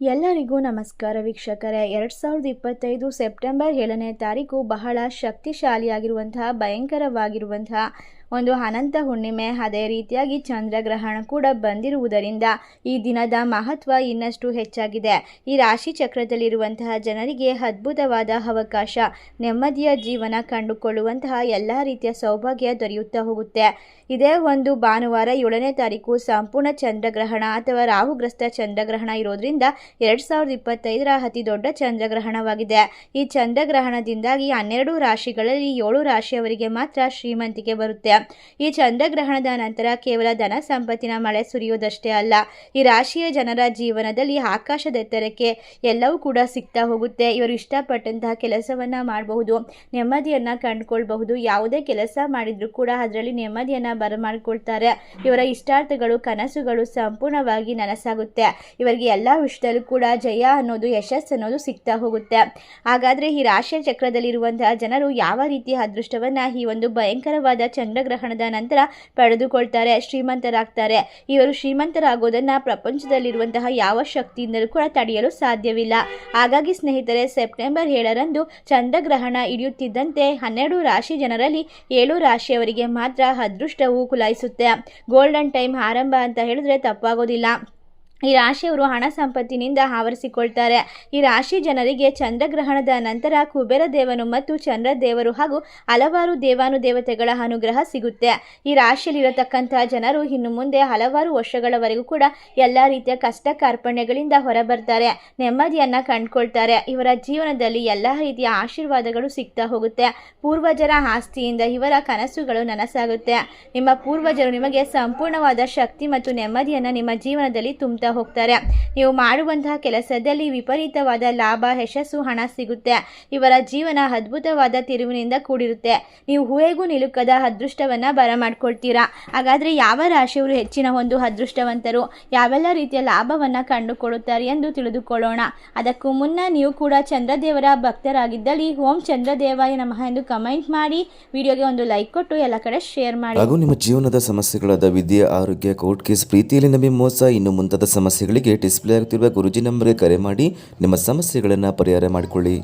ಎಲ್ಲರಿಗೂ ನಮಸ್ಕಾರ ವೀಕ್ಷಕರೇ. ಎರಡು ಸಾವಿರದ ಇಪ್ಪತ್ತೈದು ಸೆಪ್ಟೆಂಬರ್ ಏಳನೇ ತಾರೀಕು ಬಹಳ ಶಕ್ತಿಶಾಲಿಯಾಗಿರುವಂತಹ ಭಯಂಕರವಾಗಿರುವಂತಹ ಒಂದು ಅನಂತ ಹುಣ್ಣಿಮೆ, ಅದೇ ರೀತಿಯಾಗಿ ಚಂದ್ರಗ್ರಹಣ ಕೂಡ ಬಂದಿರುವುದರಿಂದ ಈ ದಿನದ ಮಹತ್ವ ಇನ್ನಷ್ಟು ಹೆಚ್ಚಾಗಿದೆ. ಈ ರಾಶಿ ಚಕ್ರದಲ್ಲಿರುವಂತಹ ಜನರಿಗೆ ಅದ್ಭುತವಾದ ಅವಕಾಶ, ನೆಮ್ಮದಿಯ ಜೀವನ ಕಂಡುಕೊಳ್ಳುವಂತಹ ಎಲ್ಲ ರೀತಿಯ ಸೌಭಾಗ್ಯ ದೊರೆಯುತ್ತಾ ಹೋಗುತ್ತೆ. ಇದೇ ಒಂದು ಭಾನುವಾರ ಏಳನೇ ತಾರೀಕು ಸಂಪೂರ್ಣ ಚಂದ್ರಗ್ರಹಣ ಅಥವಾ ರಾಹುಗ್ರಸ್ತ ಚಂದ್ರಗ್ರಹಣ ಇರೋದ್ರಿಂದ ಎರಡು ಸಾವಿರದ ಇಪ್ಪತ್ತೈದರ ಅತಿ ದೊಡ್ಡ ಚಂದ್ರಗ್ರಹಣವಾಗಿದೆ. ಈ ಚಂದ್ರಗ್ರಹಣದಿಂದಾಗಿ ಹನ್ನೆರಡು ರಾಶಿಗಳಲ್ಲಿ ಏಳು ರಾಶಿಯವರಿಗೆ ಮಾತ್ರ ಶ್ರೀಮಂತಿಕೆ ಬರುತ್ತೆ. ಈ ಚಂದ್ರಗ್ರಹಣದ ನಂತರ ಕೇವಲ ಧನ ಸಂಪತ್ತಿನ ಮಳೆ ಸುರಿಯುವುದಷ್ಟೇ ಅಲ್ಲ, ಈ ರಾಶಿಯ ಜನರ ಜೀವನದಲ್ಲಿ ಆಕಾಶದೆತ್ತರಕ್ಕೆ ಎಲ್ಲವೂ ಕೂಡ ಸಿಗ್ತಾ ಹೋಗುತ್ತೆ. ಇವರು ಇಷ್ಟಪಟ್ಟಂತಹ ಕೆಲಸವನ್ನ ಮಾಡಬಹುದು, ನೆಮ್ಮದಿಯನ್ನ ಕಂಡುಕೊಳ್ಬಹುದು. ಯಾವುದೇ ಕೆಲಸ ಮಾಡಿದ್ರು ಕೂಡ ಅದರಲ್ಲಿ ನೆಮ್ಮದಿಯನ್ನ ಬರಮಾಡಿಕೊಳ್ತಾರೆ. ಇವರ ಇಷ್ಟಾರ್ಥಗಳು, ಕನಸುಗಳು ಸಂಪೂರ್ಣವಾಗಿ ನನಸಾಗುತ್ತೆ. ಇವರಿಗೆ ಎಲ್ಲ ವಿಷಯದಲ್ಲೂ ಕೂಡ ಜಯ ಅನ್ನೋದು, ಯಶಸ್ಸು ಅನ್ನೋದು ಸಿಗ್ತಾ ಹೋಗುತ್ತೆ. ಹಾಗಾದ್ರೆ ಈ ರಾಶಿಯ ಚಕ್ರದಲ್ಲಿರುವಂತಹ ಜನರು ಯಾವ ರೀತಿಯ ಅದೃಷ್ಟವನ್ನ ಈ ಒಂದು ಭಯಂಕರವಾದ ಚಂದ್ರಗ್ರಹಣದ ನಂತರ ಪಡೆದುಕೊಳ್ತಾರೆ, ಶ್ರೀಮಂತರಾಗ್ತಾರೆ. ಇವರು ಶ್ರೀಮಂತರಾಗೋದನ್ನ ಪ್ರಪಂಚದಲ್ಲಿರುವಂತಹ ಯಾವ ಶಕ್ತಿಯಿಂದಲೂ ಕೂಡ ತಡೆಯಲು ಸಾಧ್ಯವಿಲ್ಲ. ಹಾಗಾಗಿ ಸ್ನೇಹಿತರೆ, ಸೆಪ್ಟೆಂಬರ್ ಏಳರಂದು ಚಂದ್ರಗ್ರಹಣ ಹಿಡಿಯುತ್ತಿದ್ದಂತೆ ಹನ್ನೆರಡು ರಾಶಿ ಜನರಲ್ಲಿ ಏಳು ರಾಶಿಯವರಿಗೆ ಮಾತ್ರ ಅದೃಷ್ಟವು ಕುಲಾಯಿಸುತ್ತೆ. ಗೋಲ್ಡನ್ ಟೈಮ್ ಆರಂಭ ಅಂತ ಹೇಳಿದ್ರೆ ತಪ್ಪಾಗೋದಿಲ್ಲ. ಈ ರಾಶಿಯವರು ಹಣ ಸಂಪತ್ತಿನಿಂದ ಆವರಿಸಿಕೊಳ್ತಾರೆ. ಈ ರಾಶಿ ಜನರಿಗೆ ಚಂದ್ರಗ್ರಹಣದ ನಂತರ ಕುಬೇರ ದೇವನು ಮತ್ತು ಚಂದ್ರ ದೇವರು ಹಾಗೂ ಹಲವಾರು ದೇವಾನುದೇವತೆಗಳ ಅನುಗ್ರಹ ಸಿಗುತ್ತೆ. ಈ ರಾಶಿಯಲ್ಲಿರತಕ್ಕಂತಹ ಜನರು ಇನ್ನು ಮುಂದೆ ಹಲವಾರು ವರ್ಷಗಳವರೆಗೂ ಕೂಡ ಎಲ್ಲ ರೀತಿಯ ಕಷ್ಟ ಕಾರ್ಪಣ್ಯಗಳಿಂದ ಹೊರಬರ್ತಾರೆ. ನೆಮ್ಮದಿಯನ್ನು ಕಂಡುಕೊಳ್ತಾರೆ. ಇವರ ಜೀವನದಲ್ಲಿ ಎಲ್ಲ ರೀತಿಯ ಆಶೀರ್ವಾದಗಳು ಸಿಗ್ತಾ ಹೋಗುತ್ತೆ. ಪೂರ್ವಜರ ಆಸ್ತಿಯಿಂದ ಇವರ ಕನಸುಗಳು ನನಸಾಗುತ್ತೆ. ನಿಮ್ಮ ಪೂರ್ವಜರು ನಿಮಗೆ ಸಂಪೂರ್ಣವಾದ ಶಕ್ತಿ ಮತ್ತು ನೆಮ್ಮದಿಯನ್ನು ನಿಮ್ಮ ಜೀವನದಲ್ಲಿ ತುಂಬ್ತಾ ಹೋಗ್ತಾರೆ. ನೀವು ಮಾಡುವಂತಹ ಕೆಲಸದಲ್ಲಿ ವಿಪರೀತವಾದ ಲಾಭ, ಯಶಸ್ಸು, ಹಣ ಸಿಗುತ್ತೆ. ಇವರ ಜೀವನ ಅದ್ಭುತವಾದ ತಿರುವಿನಿಂದ ಕೂಡಿರುತ್ತೆ. ನೀವು ಹೂವೆಗೂ ನಿಲುಕದ ಅದೃಷ್ಟವನ್ನ ಬರಮಾಡ್ಕೊಳ್ತೀರಾ? ಹಾಗಾದ್ರೆ ಯಾವ ರಾಶಿಯವರು ಹೆಚ್ಚಿನ ಒಂದು ಅದೃಷ್ಟವಂತರು? ಯಾವೆಲ್ಲ ರೀತಿಯ ಲಾಭವನ್ನ ಕಂಡುಕೊಳ್ಳುತ್ತಾರೆ ಎಂದು ತಿಳಿದುಕೊಳ್ಳೋಣ. ಅದಕ್ಕೂ ಮುನ್ನ ನೀವು ಕೂಡ ಚಂದ್ರದೇವರ ಭಕ್ತರಾಗಿದ್ದಲ್ಲಿ ಓಂ ಚಂದ್ರದೇವಾಯ ನಮಃ ಎಂದು ಕಮೆಂಟ್ ಮಾಡಿ, ವಿಡಿಯೋಗೆ ಒಂದು ಲೈಕ್ ಕೊಟ್ಟು ಎಲ್ಲ ಕಡೆ ಶೇರ್ ಮಾಡಿ. ಹಾಗೂ ನಿಮ್ಮ ಜೀವನದ ಸಮಸ್ಯೆಗಳಾದ ವಿದ್ಯೆ, ಆರೋಗ್ಯ, ಕೋರ್ಟ್ ಕೇಸ್, ಪ್ರೀತಿಯಲ್ಲಿ ನಮಗೆ ಮೋಸ, ಇನ್ನು ಮುಂತಾದ ಸಮಸ್ಯೆಗಳಿಗೆ ಡಿಸ್ಪ್ಲೇ ಆಗ್ತಿರುವ ಗುರುಜಿ ನಂಬರ್ಗೆ ಕರೆ ಮಾಡಿ ನಿಮ್ಮ ಸಮಸ್ಯೆಗಳನ್ನು ಪರಿಹಾರ ಮಾಡಿಕೊಳ್ಳಿ.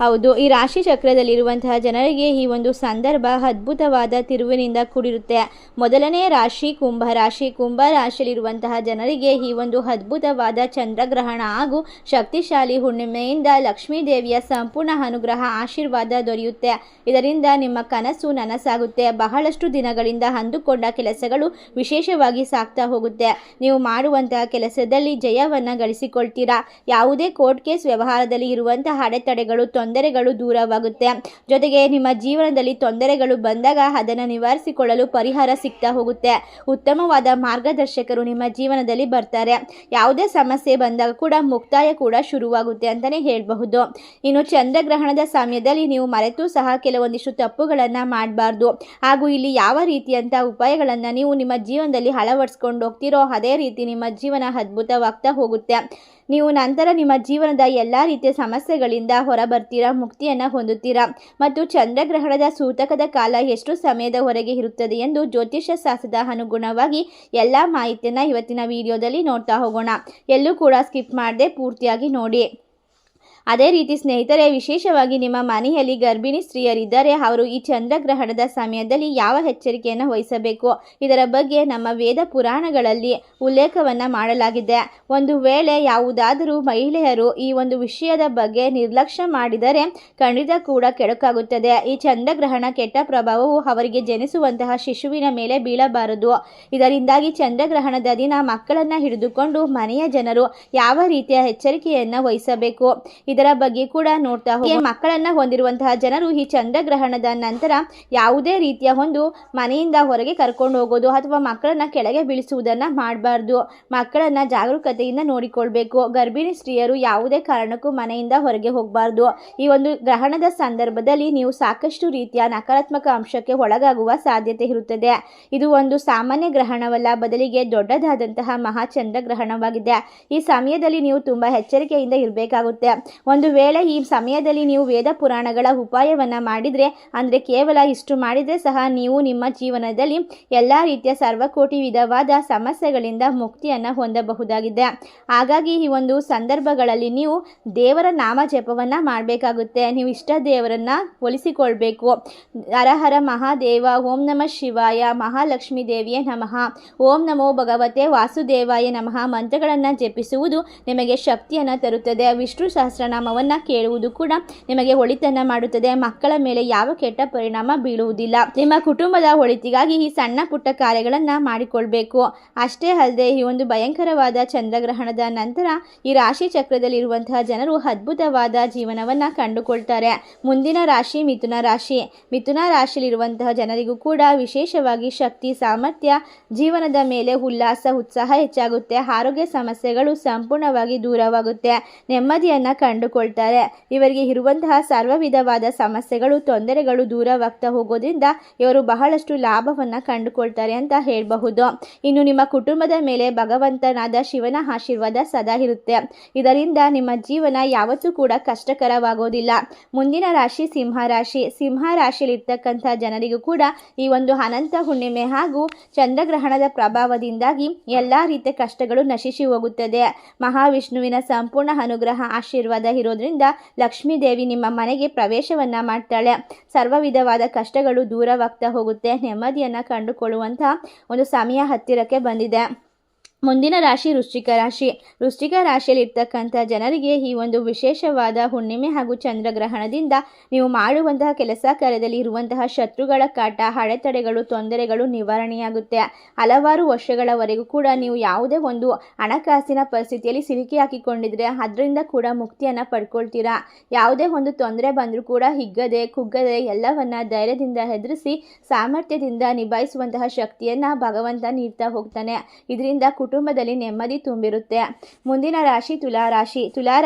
ಹೌದು, ಈ ರಾಶಿ ಚಕ್ರದಲ್ಲಿರುವಂತಹ ಜನರಿಗೆ ಈ ಒಂದು ಸಂದರ್ಭ ಅದ್ಭುತವಾದ ತಿರುವಿನಿಂದ ಕೂಡಿರುತ್ತೆ. ಮೊದಲನೇ ರಾಶಿ ಕುಂಭ. ರಾಶಿ ಕುಂಭ ರಾಶಿಯಲ್ಲಿರುವಂತಹ ಜನರಿಗೆ ಈ ಒಂದು ಅದ್ಭುತವಾದ ಚಂದ್ರಗ್ರಹಣ ಹಾಗೂ ಶಕ್ತಿಶಾಲಿ ಹುಣ್ಣಿಮೆಯಿಂದ ಲಕ್ಷ್ಮೀ ದೇವಿಯ ಸಂಪೂರ್ಣ ಅನುಗ್ರಹ, ಆಶೀರ್ವಾದ ದೊರೆಯುತ್ತೆ. ಇದರಿಂದ ನಿಮ್ಮ ಕನಸು ನನಸಾಗುತ್ತೆ. ಬಹಳಷ್ಟು ದಿನಗಳಿಂದ ಅಂದುಕೊಂಡ ಕೆಲಸಗಳು ವಿಶೇಷವಾಗಿ ಸಾಗ್ತಾ ಹೋಗುತ್ತೆ. ನೀವು ಮಾಡುವಂತಹ ಕೆಲಸದಲ್ಲಿ ಜಯವನ್ನು ಗಳಿಸಿಕೊಳ್ತೀರಾ? ಯಾವುದೇ ಕೋರ್ಟ್ ಕೇಸ್ ವ್ಯವಹಾರದಲ್ಲಿ ಇರುವಂತಹ ಅಡೆತಡೆಗಳು ತೊಂದರೆಗಳು ದೂರವಾಗುತ್ತೆ. ಜೊತೆಗೆ ನಿಮ್ಮ ಜೀವನದಲ್ಲಿ ತೊಂದರೆಗಳು ಬಂದಾಗ ಅದನ್ನು ನಿವಾರಿಸಿಕೊಳ್ಳಲು ಪರಿಹಾರ ಸಿಗ್ತಾ ಹೋಗುತ್ತೆ. ಉತ್ತಮವಾದ ಮಾರ್ಗದರ್ಶಕರು ನಿಮ್ಮ ಜೀವನದಲ್ಲಿ ಬರ್ತಾರೆ. ಯಾವುದೇ ಸಮಸ್ಯೆ ಬಂದಾಗ ಕೂಡ ಮುಕ್ತಾಯ ಕೂಡ ಶುರುವಾಗುತ್ತೆ ಅಂತಲೇ ಹೇಳಬಹುದು. ಇನ್ನು ಚಂದ್ರಗ್ರಹಣದ ಸಮಯದಲ್ಲಿ ನೀವು ಮರೆತು ಸಹ ಕೆಲವೊಂದಿಷ್ಟು ತಪ್ಪುಗಳನ್ನು ಮಾಡಬಾರ್ದು. ಹಾಗೂ ಇಲ್ಲಿ ಯಾವ ರೀತಿಯಂಥ ಉಪಾಯಗಳನ್ನು ನೀವು ನಿಮ್ಮ ಜೀವನದಲ್ಲಿ ಅಳವಡಿಸ್ಕೊಂಡು ಹೋಗ್ತಿರೋ ಅದೇ ರೀತಿ ನಿಮ್ಮ ಜೀವನ ಅದ್ಭುತವಾಗ್ತಾ ಹೋಗುತ್ತೆ. ನೀವು ನಂತರ ನಿಮ್ಮ ಜೀವನದ ಎಲ್ಲ ರೀತಿಯ ಸಮಸ್ಯೆಗಳಿಂದ ಹೊರಬರ್ತೀರಾ, ಮುಕ್ತಿಯನ್ನು ಹೊಂದುತ್ತೀರಾ? ಮತ್ತು ಚಂದ್ರಗ್ರಹಣದ ಸೂತಕದ ಕಾಲ ಎಷ್ಟು ಸಮಯದವರೆಗೆ ಇರುತ್ತದೆ ಎಂದು ಜ್ಯೋತಿಷ್ಯ ಶಾಸ್ತ್ರದ ಅನುಗುಣವಾಗಿ ಎಲ್ಲ ಮಾಹಿತಿಯನ್ನು ಇವತ್ತಿನ ವಿಡಿಯೋದಲ್ಲಿ ನೋಡ್ತಾ ಹೋಗೋಣ. ಎಲ್ಲೂ ಕೂಡ ಸ್ಕಿಪ್ ಮಾಡದೆ ಪೂರ್ತಿಯಾಗಿ ನೋಡಿ. ಅದೇ ರೀತಿ ಸ್ನೇಹಿತರೆ, ವಿಶೇಷವಾಗಿ ನಿಮ್ಮ ಮನೆಯಲ್ಲಿ ಗರ್ಭಿಣಿ ಸ್ತ್ರೀಯರಿದ್ದರೆ ಅವರು ಈ ಚಂದ್ರಗ್ರಹಣದ ಸಮಯದಲ್ಲಿ ಯಾವ ಎಚ್ಚರಿಕೆಯನ್ನು ವಹಿಸಬೇಕು? ಇದರ ಬಗ್ಗೆ ನಮ್ಮ ವೇದ ಪುರಾಣಗಳಲ್ಲಿ ಉಲ್ಲೇಖವನ್ನು ಮಾಡಲಾಗಿದೆ. ಒಂದು ವೇಳೆ ಯಾವುದಾದರೂ ಮಹಿಳೆಯರು ಈ ಒಂದು ವಿಷಯದ ಬಗ್ಗೆ ನಿರ್ಲಕ್ಷ್ಯ ಮಾಡಿದರೆ ಖಂಡಿತ ಕೂಡ ಕೆಡಕಾಗುತ್ತದೆ. ಈ ಚಂದ್ರಗ್ರಹಣ ಕೆಟ್ಟ ಪ್ರಭಾವವು ಅವರಿಗೆ ಜನಿಸುವಂತಹ ಶಿಶುವಿನ ಮೇಲೆ ಬೀಳಬಾರದು. ಇದರಿಂದಾಗಿ ಚಂದ್ರಗ್ರಹಣದ ದಿನ ಮಕ್ಕಳನ್ನು ಹಿಡಿದುಕೊಂಡು ಮನೆಯ ಜನರು ಯಾವ ರೀತಿಯ ಎಚ್ಚರಿಕೆಯನ್ನು ವಹಿಸಬೇಕು? ಇದರ ಬಗ್ಗೆ ಕೂಡ ನೋಡ್ತಾ ಹೋಗಿ. ಮಕ್ಕಳನ್ನ ಹೊಂದಿರುವಂತಹ ಜನರು ಈ ಚಂದ್ರಗ್ರಹಣದ ನಂತರ ಯಾವುದೇ ರೀತಿಯ ಒಂದು ಮನೆಯಿಂದ ಹೊರಗೆ ಕರ್ಕೊಂಡು ಹೋಗೋದು ಅಥವಾ ಮಕ್ಕಳನ್ನ ಕೆಳಗೆ ಬೀಳಿಸುವುದನ್ನ ಮಾಡಬಾರ್ದು. ಮಕ್ಕಳನ್ನ ಜಾಗರೂಕತೆಯಿಂದ ನೋಡಿಕೊಳ್ಬೇಕು. ಗರ್ಭಿಣಿ ಸ್ತ್ರೀಯರು ಯಾವುದೇ ಕಾರಣಕ್ಕೂ ಮನೆಯಿಂದ ಹೊರಗೆ ಹೋಗಬಾರ್ದು. ಈ ಒಂದು ಗ್ರಹಣದ ಸಂದರ್ಭದಲ್ಲಿ ನೀವು ಸಾಕಷ್ಟು ರೀತಿಯ ನಕಾರಾತ್ಮಕ ಅಂಶಕ್ಕೆ ಒಳಗಾಗುವ ಸಾಧ್ಯತೆ ಇರುತ್ತದೆ. ಇದು ಒಂದು ಸಾಮಾನ್ಯ ಗ್ರಹಣವಲ್ಲ, ಬದಲಿಗೆ ದೊಡ್ಡದಾದಂತಹ ಮಹಾಚಂದ್ರ ಗ್ರಹಣವಾಗಿದೆ ಈ ಸಮಯದಲ್ಲಿ ನೀವು ತುಂಬಾ ಎಚ್ಚರಿಕೆಯಿಂದ ಇರಬೇಕಾಗುತ್ತೆ. ಒಂದು ವೇಳೆ ಈ ಸಮಯದಲ್ಲಿ ನೀವು ವೇದ ಪುರಾಣಗಳ ಉಪಾಯವನ್ನು ಮಾಡಿದರೆ, ಅಂದರೆ ಕೇವಲ ಇಷ್ಟು ಮಾಡಿದರೆ ಸಹ ನೀವು ನಿಮ್ಮ ಜೀವನದಲ್ಲಿ ಎಲ್ಲ ರೀತಿಯ ಸರ್ವಕೋಟಿ ವಿಧವಾದ ಸಮಸ್ಯೆಗಳಿಂದ ಮುಕ್ತಿಯನ್ನು ಹೊಂದಬಹುದಾಗಿದೆ. ಹಾಗಾಗಿ ಈ ಒಂದು ಸಂದರ್ಭಗಳಲ್ಲಿ ನೀವು ದೇವರ ನಾಮ ಜಪವನ್ನು ಮಾಡಬೇಕಾಗುತ್ತೆ. ನೀವು ಇಷ್ಟ ದೇವರನ್ನು ಒಲಿಸಿಕೊಳ್ಬೇಕು. ಹರ ಹರ ಮಹಾದೇವ, ಓಂ ನಮಃ ಶಿವಾಯ, ಮಹಾಲಕ್ಷ್ಮೀ ದೇವಿಯೇ ನಮಃ. ಓಂ ನಮೋ ಭಗವತೆ ವಾಸುದೇವಾಯ ನಮಃ. ಮಂತ್ರಗಳನ್ನು ಜಪಿಸುವುದು ನಿಮಗೆ ಶಕ್ತಿಯನ್ನು ತರುತ್ತದೆ. ವಿಷ್ಣು ಸಹಸ್ರನಾಮವನ್ನು ಕೇಳುವುದು ಕೂಡ ನಿಮಗೆ ಒಳಿತನ್ನು ಮಾಡುತ್ತದೆ. ಮಕ್ಕಳ ಮೇಲೆ ಯಾವ ಕೆಟ್ಟ ಪರಿಣಾಮ ಬೀಳುವುದಿಲ್ಲ. ನಿಮ್ಮ ಕುಟುಂಬದ ಒಳಿತಿಗಾಗಿ ಈ ಸಣ್ಣ ಪುಟ್ಟ ಕಾರ್ಯಗಳನ್ನು ಮಾಡಿಕೊಳ್ಬೇಕು. ಅಷ್ಟೇ ಅಲ್ಲದೆ ಈ ಒಂದು ಭಯಂಕರವಾದ ಚಂದ್ರಗ್ರಹಣದ ನಂತರ ಈ ರಾಶಿ ಚಕ್ರದಲ್ಲಿರುವಂತಹ ಜನರು ಅದ್ಭುತವಾದ ಜೀವನವನ್ನು ಕಂಡುಕೊಳ್ತಾರೆ. ಮುಂದಿನ ರಾಶಿ ಮಿಥುನ ರಾಶಿ. ಮಿಥುನ ರಾಶಿಯಲ್ಲಿರುವಂತಹ ಜನರಿಗೂ ಕೂಡ ವಿಶೇಷವಾಗಿ ಶಕ್ತಿ, ಸಾಮರ್ಥ್ಯ, ಜೀವನದ ಮೇಲೆ ಉಲ್ಲಾಸ, ಉತ್ಸಾಹ ಹೆಚ್ಚಾಗುತ್ತೆ. ಆರೋಗ್ಯ ಸಮಸ್ಯೆಗಳು ಸಂಪೂರ್ಣವಾಗಿ ದೂರವಾಗುತ್ತೆ. ನೆಮ್ಮದಿಯನ್ನು ಕಂಡುಕೊಳ್ತಾರೆ. ಇವರಿಗೆ ಇರುವಂತಹ ಸರ್ವ ವಿಧವಾದ ಸಮಸ್ಯೆಗಳು, ತೊಂದರೆಗಳು ದೂರವಾಗ್ತಾ ಹೋಗೋದ್ರಿಂದ ಇವರು ಬಹಳಷ್ಟು ಲಾಭವನ್ನು ಕಂಡುಕೊಳ್ತಾರೆ ಅಂತ ಹೇಳಬಹುದು. ಇನ್ನು ನಿಮ್ಮ ಕುಟುಂಬದ ಮೇಲೆ ಭಗವಂತನಾದ ಶಿವನ ಆಶೀರ್ವಾದ ಸದಾ ಇರುತ್ತೆ. ಇದರಿಂದ ನಿಮ್ಮ ಜೀವನ ಯಾವತ್ತೂ ಕೂಡ ಕಷ್ಟಕರವಾಗೋದಿಲ್ಲ. ಮುಂದಿನ ರಾಶಿ ಸಿಂಹ ರಾಶಿ. ಸಿಂಹ ರಾಶಿಯಲ್ಲಿರ್ತಕ್ಕಂಥ ಜನರಿಗೂ ಕೂಡ ಈ ಒಂದು ಅನಂತ ಹುಣ್ಣಿಮೆ ಹಾಗೂ ಚಂದ್ರಗ್ರಹಣದ ಪ್ರಭಾವದಿಂದಾಗಿ ಎಲ್ಲ ರೀತಿಯ ಕಷ್ಟಗಳು ನಶಿಸಿ ಹೋಗುತ್ತದೆ. ಮಹಾವಿಷ್ಣುವಿನ ಸಂಪೂರ್ಣ ಅನುಗ್ರಹ, ಆಶೀರ್ವಾದ ಇರೋದ್ರಿಂದ ಲಕ್ಷ್ಮೀ ದೇವಿ ನಿಮ್ಮ ಮನೆಗೆ ಪ್ರವೇಶವನ್ನ ಮಾಡ್ತಾಳೆ. ಸರ್ವ ವಿಧವಾದ ಕಷ್ಟಗಳು ದೂರವಾಗ್ತಾ ಹೋಗುತ್ತೆ. ನೆಮ್ಮದಿಯನ್ನು ಕಂಡುಕೊಳ್ಳುವಂಥ ಒಂದು ಸಮಯ ಹತ್ತಿರಕ್ಕೆ ಬಂದಿದೆ. ಮುಂದಿನ ರಾಶಿ ವೃಶ್ಚಿಕ ರಾಶಿ. ವೃಶ್ಚಿಕ ರಾಶಿಯಲ್ಲಿರ್ತಕ್ಕಂಥ ಜನರಿಗೆ ಈ ಒಂದು ವಿಶೇಷವಾದ ಹುಣ್ಣಿಮೆ ಹಾಗೂ ಚಂದ್ರಗ್ರಹಣದಿಂದ ನೀವು ಮಾಡುವಂತಹ ಕೆಲಸ ಕಾರ್ಯದಲ್ಲಿ ಇರುವಂತಹ ಶತ್ರುಗಳ ಕಾಟ, ಅಡೆತಡೆಗಳು, ತೊಂದರೆಗಳು ನಿವಾರಣೆಯಾಗುತ್ತೆ. ಹಲವಾರು ವರ್ಷಗಳವರೆಗೂ ಕೂಡ ನೀವು ಯಾವುದೇ ಒಂದು ಹಣಕಾಸಿನ ಪರಿಸ್ಥಿತಿಯಲ್ಲಿ ಸಿಲುಕಿ ಹಾಕಿಕೊಂಡಿದ್ರೆ ಅದರಿಂದ ಕೂಡ ಮುಕ್ತಿಯನ್ನು ಪಡ್ಕೊಳ್ತೀರಾ? ಯಾವುದೇ ಒಂದು ತೊಂದರೆ ಬಂದರೂ ಕೂಡ ಹಿಗ್ಗದೆ, ಕುಗ್ಗದೆ ಎಲ್ಲವನ್ನ ಧೈರ್ಯದಿಂದ ಹೆದರಿಸಿ ಸಾಮರ್ಥ್ಯದಿಂದ ನಿಭಾಯಿಸುವಂತಹ ಶಕ್ತಿಯನ್ನು ಭಗವಂತ ನೀಡ್ತಾ ಹೋಗ್ತಾನೆ. ಇದರಿಂದ ಕುಟುಂಬದಲ್ಲಿ ನೆಮ್ಮದಿ ತುಂಬಿರುತ್ತೆ. ಮುಂದಿನ ರಾಶಿ ತುಲಾ ರಾಶಿ. ತುಲಾ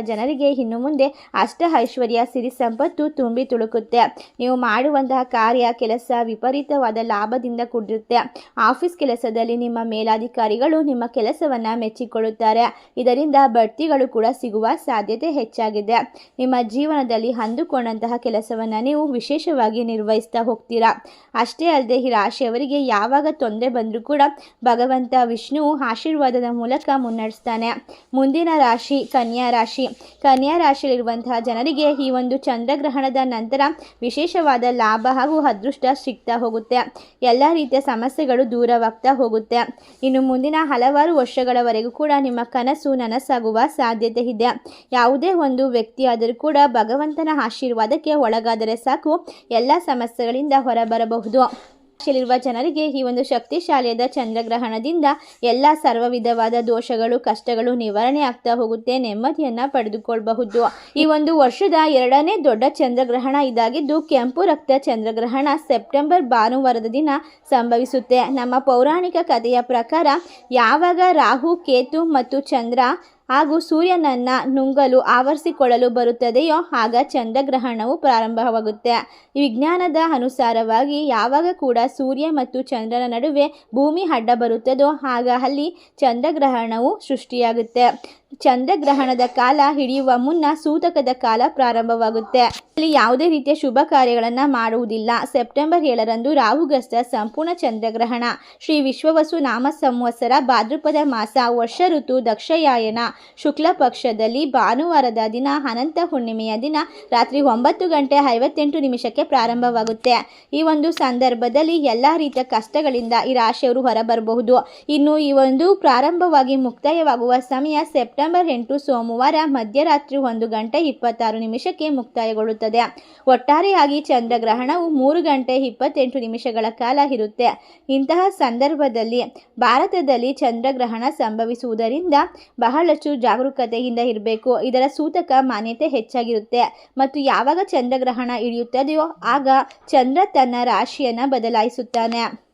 ಜನರಿಗೆ ಇನ್ನು ಮುಂದೆ ಅಷ್ಟ ಐಶ್ವರ್ಯ, ಸಿರಿ ಸಂಪತ್ತು ತುಂಬಿ ತುಳುಕುತ್ತೆ. ನೀವು ಮಾಡುವಂತಹ ಕಾರ್ಯ, ಕೆಲಸ ವಿಪರೀತವಾದ ಲಾಭದಿಂದ ಕೂಡಿರುತ್ತೆ. ಆಫೀಸ್ ಕೆಲಸದಲ್ಲಿ ನಿಮ್ಮ ಮೇಲಾಧಿಕಾರಿಗಳು ನಿಮ್ಮ ಕೆಲಸವನ್ನು ಮೆಚ್ಚಿಕೊಳ್ಳುತ್ತಾರೆ. ಇದರಿಂದ ಬಡ್ತಿಗಳು ಕೂಡ ಸಿಗುವ ಸಾಧ್ಯತೆ ಹೆಚ್ಚಾಗಿದೆ. ನಿಮ್ಮ ಜೀವನದಲ್ಲಿ ಅಂದುಕೊಂಡಂತಹ ಕೆಲಸವನ್ನು ನೀವು ವಿಶೇಷವಾಗಿ ನಿರ್ವಹಿಸ್ತಾ ಹೋಗ್ತೀರಾ. ಅಷ್ಟೇ ಅಲ್ಲದೆ ಈ ರಾಶಿಯವರಿಗೆ ಯಾವಾಗ ತೊಂದರೆ ಬಂದರೂ ಕೂಡ ಭಗವಂತ ವಿಷ್ಣು ಆಶೀರ್ವಾದದ ಮೂಲಕ ಮುನ್ನಡೆಸ್ತಾನೆ. ಮುಂದಿನ ರಾಶಿ ಕನ್ಯಾ ರಾಶಿ. ಕನ್ಯಾ ರಾಶಿಯಲ್ಲಿರುವಂತಹ ಜನರಿಗೆ ಈ ಒಂದು ಚಂದ್ರಗ್ರಹಣದ ನಂತರ ವಿಶೇಷವಾದ ಲಾಭ ಹಾಗೂ ಅದೃಷ್ಟ ಸಿಗ್ತಾ ಹೋಗುತ್ತೆ. ಎಲ್ಲ ರೀತಿಯ ಸಮಸ್ಯೆಗಳು ದೂರವಾಗ್ತಾ ಹೋಗುತ್ತೆ. ಇನ್ನು ಮುಂದಿನ ಹಲವಾರು ವರ್ಷಗಳವರೆಗೂ ಕೂಡ ನಿಮ್ಮ ಕನಸು ನನಸಾಗುವ ಸಾಧ್ಯತೆ ಇದೆ. ಯಾವುದೇ ಒಂದು ವ್ಯಕ್ತಿಯಾದರೂ ಕೂಡ ಭಗವಂತನ ಆಶೀರ್ವಾದಕ್ಕೆ ಒಳಗಾದರೆ ಸಾಕು. ಎಲ್ಲ ಸಮಸ್ಯೆಗಳಿಂದ ಹೊರಬರಬಹುದು. ರಾಶಿಯಲ್ಲಿರುವ ಜನರಿಗೆ ಈ ಒಂದು ಶಕ್ತಿಶಾಲಿಯಾದ ಚಂದ್ರಗ್ರಹಣದಿಂದ ಎಲ್ಲ ಸರ್ವ ವಿಧವಾದ ದೋಷಗಳು, ಕಷ್ಟಗಳು ನಿವಾರಣೆ ಆಗ್ತಾ ಹೋಗುತ್ತೆ. ನೆಮ್ಮದಿಯನ್ನ ಪಡೆದುಕೊಳ್ಳಬಹುದು ಈ ಒಂದು ವರ್ಷದ ಎರಡನೇ ದೊಡ್ಡ ಚಂದ್ರಗ್ರಹಣ ಇದಾಗಿದ್ದು, ಕೆಂಪು ರಕ್ತ ಚಂದ್ರಗ್ರಹಣ ಸೆಪ್ಟೆಂಬರ್ ಭಾನುವಾರದ ದಿನ ಸಂಭವಿಸುತ್ತೆ. ನಮ್ಮ ಪೌರಾಣಿಕ ಕಥೆಯ ಪ್ರಕಾರ, ಯಾವಾಗ ರಾಹು, ಕೇತು ಮತ್ತು ಚಂದ್ರ ಹಾಗೂ ಸೂರ್ಯನನ್ನ ನುಂಗಲು ಆವರಿಸಿಕೊಳ್ಳಲು ಬರುತ್ತದೆಯೋ ಆಗ ಚಂದ್ರಗ್ರಹಣವು ಪ್ರಾರಂಭವಾಗುತ್ತೆ. ವಿಜ್ಞಾನದ ಅನುಸಾರವಾಗಿ ಯಾವಾಗ ಕೂಡ ಸೂರ್ಯ ಮತ್ತು ಚಂದ್ರನ ನಡುವೆ ಭೂಮಿ ಅಡ್ಡ ಬರುತ್ತದೋ ಆಗ ಅಲ್ಲಿ ಚಂದ್ರಗ್ರಹಣವು ಸೃಷ್ಟಿಯಾಗುತ್ತೆ. ಚಂದ್ರಗ್ರಹಣದ ಕಾಲ ಹಿಡಿಯುವ ಮುನ್ನ ಸೂತಕದ ಕಾಲ ಪ್ರಾರಂಭವಾಗುತ್ತೆ. ಅಲ್ಲಿ ಯಾವುದೇ ರೀತಿಯ ಶುಭ ಕಾರ್ಯಗಳನ್ನು ಮಾಡುವುದಿಲ್ಲ. ಸೆಪ್ಟೆಂಬರ್ ಏಳರಂದು ರಾಹುಗ್ರಸ್ತ ಸಂಪೂರ್ಣ ಚಂದ್ರಗ್ರಹಣ. ಶ್ರೀ ವಿಶ್ವವಸು ನಾಮ ಸಂವತ್ಸರ ಭಾದ್ರಪದ ಮಾಸ ವರ್ಷ ಋತು ದಕ್ಷಯಾಯನ. ಶುಕ್ಲ ಪಕ್ಷದಲ್ಲಿ ಭಾನುವಾರದ ದಿನ ಅನಂತ ಹುಣ್ಣಿಮೆಯ ದಿನ ರಾತ್ರಿ ಒಂಬತ್ತು ಗಂಟೆ ಐವತ್ತೆಂಟು ನಿಮಿಷಕ್ಕೆ ಪ್ರಾರಂಭವಾಗುತ್ತೆ. ಈ ಒಂದು ಸಂದರ್ಭದಲ್ಲಿ ಎಲ್ಲ ರೀತಿಯ ಕಷ್ಟಗಳಿಂದ ಈ ರಾಶಿಯವರು ಹೊರಬರಬಹುದು. ಇನ್ನು ಈ ಒಂದು ಪ್ರಾರಂಭವಾಗಿ ಮುಕ್ತಾಯವಾಗುವ ಸಮಯ ಸೆಪ್ಟೆಂಬರ್ ಎಂಟು, ಸೋಮವಾರ ಮಧ್ಯರಾತ್ರಿ ಒಂದು ಗಂಟೆ ಇಪ್ಪತ್ತಾರು ನಿಮಿಷಕ್ಕೆ ಮುಕ್ತಾಯಗೊಳ್ಳುತ್ತದೆ. ಒಟ್ಟಾರೆಯಾಗಿ ಚಂದ್ರಗ್ರಹಣವು ಮೂರು ಗಂಟೆ ಇಪ್ಪತ್ತೆಂಟು ನಿಮಿಷಗಳ ಕಾಲ ಇರುತ್ತೆ. ಇಂತಹ ಸಂದರ್ಭದಲ್ಲಿ ಭಾರತದಲ್ಲಿ ಚಂದ್ರಗ್ರಹಣ ಸಂಭವಿಸುವುದರಿಂದ ಬಹಳಷ್ಟು ಜಾಗರೂಕತೆಯಿಂದ ಇರಬೇಕು. ಇದರ ಸೂತಕ ಮಾನ್ಯತೆ ಹೆಚ್ಚಾಗಿರುತ್ತೆ. ಮತ್ತು ಯಾವಾಗ ಚಂದ್ರಗ್ರಹಣ ಇಳಿಯುತ್ತದೆಯೋ ಆಗ ಚಂದ್ರ ತನ್ನ ರಾಶಿಯನ್ನು ಬದಲಾಯಿಸುತ್ತಾನೆ.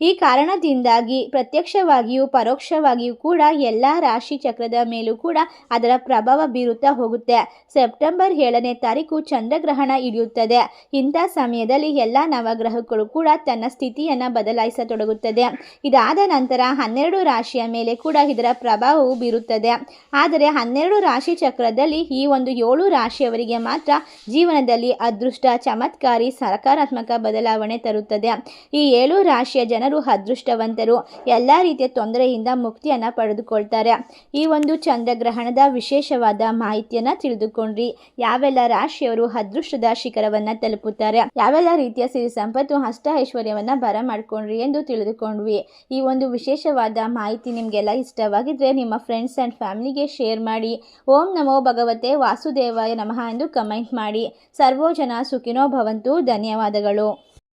ಈ ಕಾರಣದಿಂದಾಗಿ ಪ್ರತ್ಯಕ್ಷವಾಗಿಯೂ ಪರೋಕ್ಷವಾಗಿಯೂ ಕೂಡ ಎಲ್ಲ ರಾಶಿ ಚಕ್ರದ ಮೇಲೂ ಕೂಡ ಅದರ ಪ್ರಭಾವ ಬೀರುತ್ತಾ ಹೋಗುತ್ತೆ. ಸೆಪ್ಟೆಂಬರ್ ಏಳನೇ ತಾರೀಕು ಚಂದ್ರಗ್ರಹಣ ಹಿಡಿಯುತ್ತದೆ ಇಂಥ ಸಮಯದಲ್ಲಿ ಎಲ್ಲ ನವಗ್ರಹಗಳು ಕೂಡ ತನ್ನ ಸ್ಥಿತಿಯನ್ನು ಬದಲಾಯಿಸತೊಡಗುತ್ತದೆ. ಇದಾದ ನಂತರ ಹನ್ನೆರಡು ರಾಶಿಯ ಮೇಲೆ ಕೂಡ ಇದರ ಪ್ರಭಾವವು ಬೀರುತ್ತದೆ. ಆದರೆ ಹನ್ನೆರಡು ರಾಶಿ ಚಕ್ರದಲ್ಲಿ ಈ ಒಂದು ಏಳು ರಾಶಿಯವರಿಗೆ ಮಾತ್ರ ಜೀವನದಲ್ಲಿ ಅದೃಷ್ಟ, ಚಮತ್ಕಾರಿ, ಸಕಾರಾತ್ಮಕ ಬದಲಾವಣೆ ತರುತ್ತದೆ. ಈ ಏಳು ರಾಶಿಯ ಜನರು ಅದೃಷ್ಟವಂತರು. ಎಲ್ಲ ರೀತಿಯ ತೊಂದರೆಯಿಂದ ಮುಕ್ತಿಯನ್ನು ಪಡೆದುಕೊಳ್ತಾರೆ. ಈ ಒಂದು ಚಂದ್ರಗ್ರಹಣದ ವಿಶೇಷವಾದ ಮಾಹಿತಿಯನ್ನು ತಿಳಿದುಕೊಂಡ್ರಿ. ಯಾವೆಲ್ಲ ರಾಶಿಯವರು ಅದೃಷ್ಟದ ಶಿಖರವನ್ನು ತಲುಪುತ್ತಾರೆ. ಯಾವೆಲ್ಲ ರೀತಿಯ ಸಿರಿ ಸಂಪತ್ತು ಹಸ್ತ ಐಶ್ವರ್ಯವನ್ನು ಬರ ಮಾಡ್ಕೊಂಡ್ರಿ ಎಂದು ತಿಳಿದುಕೊಂಡ್ವಿ. ಈ ಒಂದು ವಿಶೇಷವಾದ ಮಾಹಿತಿ ನಿಮಗೆಲ್ಲ ಇಷ್ಟವಾಗಿದ್ರೆ ನಿಮ್ಮ ಫ್ರೆಂಡ್ಸ್ ಆ್ಯಂಡ್ ಫ್ಯಾಮಿಲಿಗೆ ಶೇರ್ ಮಾಡಿ. ಓಂ ನಮೋ ಭಗವತೆ ವಾಸುದೇವಾಯ ನಮಃ ಎಂದು ಕಮೆಂಟ್ ಮಾಡಿ. ಸರ್ವೋಜನ ಸುಖಿನೋ ಭವಂತು. ಧನ್ಯವಾದಗಳು.